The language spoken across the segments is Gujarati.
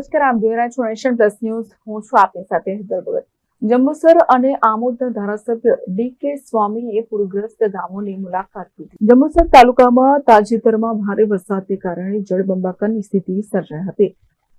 નમસ્કાર આપ જોઈ રહ્યા છો નેશન પ્લસ ન્યૂઝ. હું છું આપની સાથે હિતલ ભગત જંબુસર અને આમોદના ધારાસભ્ય ડી કે સ્વામીએ પૂરગ્રસ્ત ગામોની મુલાકાત લીધી. જંબુસર તાલુકામાં તાજેતરમાં ભારે વરસાદને કારણે જળબંબાકારની સ્થિતિ સર્જાઈ હતી.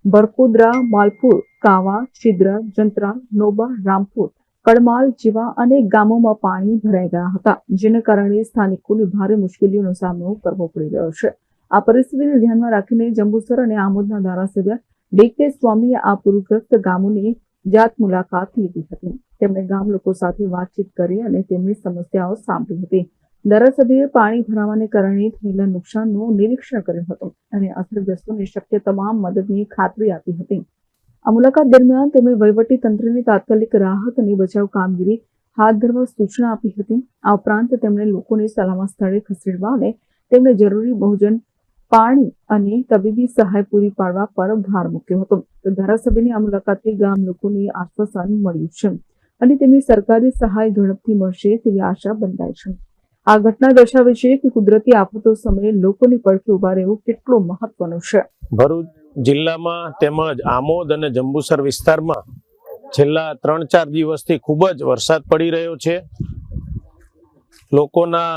બરકુદરા માલપુર, કાવા, છિદ્રા, જંત્રા, નોબા, રામપુર, કડમાલ જેવા અનેક ગામોમાં પાણી ભરાઈ ગયા હતા, જેના કારણે સ્થાનિકોને ભારે મુશ્કેલીઓનો સામનો કરવો પડી રહ્યો છે. આ પરિસ્થિતિને ધ્યાનમાં રાખીને જંબુસર અને આમોદના ધારાસભ્ય ડી સ્વામીએ આ પૂરગ્રસ્ત ગામોની જાત મુલાકાત લીધી હતી તેમણે ગામ લોકો સાથે વાતચીત કરી અને તેમની સમસ્યાઓ સાંભળી હતી ધારાસભ્યએ પાણી ભરાવાને કારણે થયેલા નુકસાનનું નિરીક્ષણ કર્યું હતું અને અસરગ્રસ્તોને શક્ય તમામ મદદની ખાતરી આપી હતી આ મુલાકાત દરમિયાન તેમણે વહીવટી તંત્રને તાત્કાલિક રાહત અને બચાવ કામગીરી હાથ ધરવા સૂચના આપી હતી આ ઉપરાંત તેમણે લોકોને સલામત સ્થળે ખસેડવા અને તેમને જરૂરી ભોજન પાણી અને તબીબી સહાય પૂરી પાડવા પર ભાર મૂક્યો હતો. તો ધારાસભ્યની આ મુલાકાતથી ગામ લોકોને આશ્વાસન મળ્યું છે અને તેમની સરકારી સહાય ઝડપથી મળશે તેવી આશા બંધાય છે. આ ઘટના દર્શાવે છે કે કુદરતી આફતો સમયે લોકોની પડખે ઊભા રહેવું કેટલું મહત્વનું છે. ભરૂચ જિલ્લામાં તેમજ આમોદ અને જંબુસર વિસ્તારમાં છેલ્લા ત્રણ ચાર દિવસથી ખૂબ જ વરસાદ પડી રહ્યો છે. લોકોના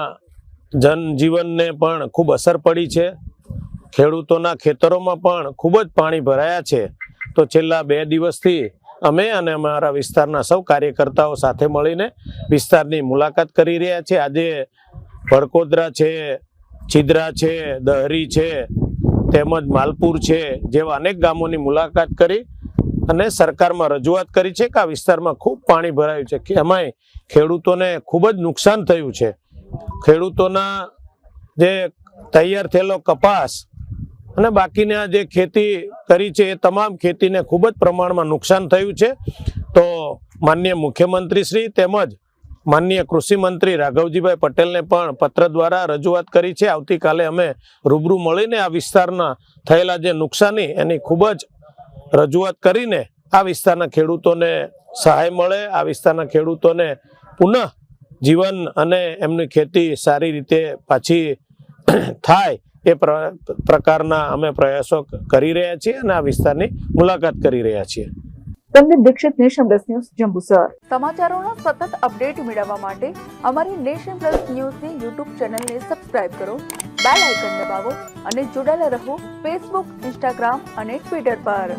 જનજીવનને પણ ખૂબ અસર પડી છે. ખેડૂતોના ખેતરોમાં પણ ખૂબ જ પાણી ભરાયા છે. તો છેલ્લા બે દિવસથી અમે અને અમારા વિસ્તારના સૌ કાર્યકર્તાઓ સાથે મળીને વિસ્તારની મુલાકાત કરી રહ્યા છે. આજે ભડકોદરા છે છિદ્રા છે, દહરી છે, તેમજ માલપુર છે જેવા અનેક ગામોની મુલાકાત કરી અને સરકારમાં રજૂઆત કરી છે કે આ વિસ્તારમાં ખૂબ પાણી ભરાયું છે એમાંય ખેડૂતોને ખૂબ જ નુકસાન થયું છે. ખેડૂતોના જે તૈયાર થયેલો કપાસ અને બાકીના જે ખેતી કરી છે એ તમામ ખેતીને ખૂબ જ પ્રમાણમાં નુકસાન થયું છે. તો માનનીય મુખ્યમંત્રી શ્રી તેમજ માનનીય કૃષિ મંત્રી રાઘવજીભાઈ પટેલને પણ પત્ર દ્વારા રજૂઆત કરી છે. આવતીકાલે અમે રૂબરૂ મળીને આ વિસ્તારના થયેલા જે નુકસાની એની ખૂબ જ રજૂઆત કરીને આ વિસ્તારના ખેડૂતોને સહાય મળે, આ વિસ્તારના ખેડૂતોને પુનઃ જીવન અને એમની ખેતી સારી રીતે પાછી થાય એ પ્ર- પ્રકારના અમે પ્રયાસો કરી રહ્યા છીએ અને આ વિસ્તારની મુલાકાત કરી રહ્યા છીએ. તમને Dikshit nation plus news Jambusar સમાચારોના સતત અપડેટ મેળવવા માટે અમારી નેશન પ્લસ ન્યૂઝની યુટ્યુબ ચેનલને સબસ્ક્રાઇબ કરો બેલ આઇકન દબાવો અને જોડાયેલા રહો ફેસબુક ઇન્સ્ટાગ્રામ અને ટ્વિટર પર.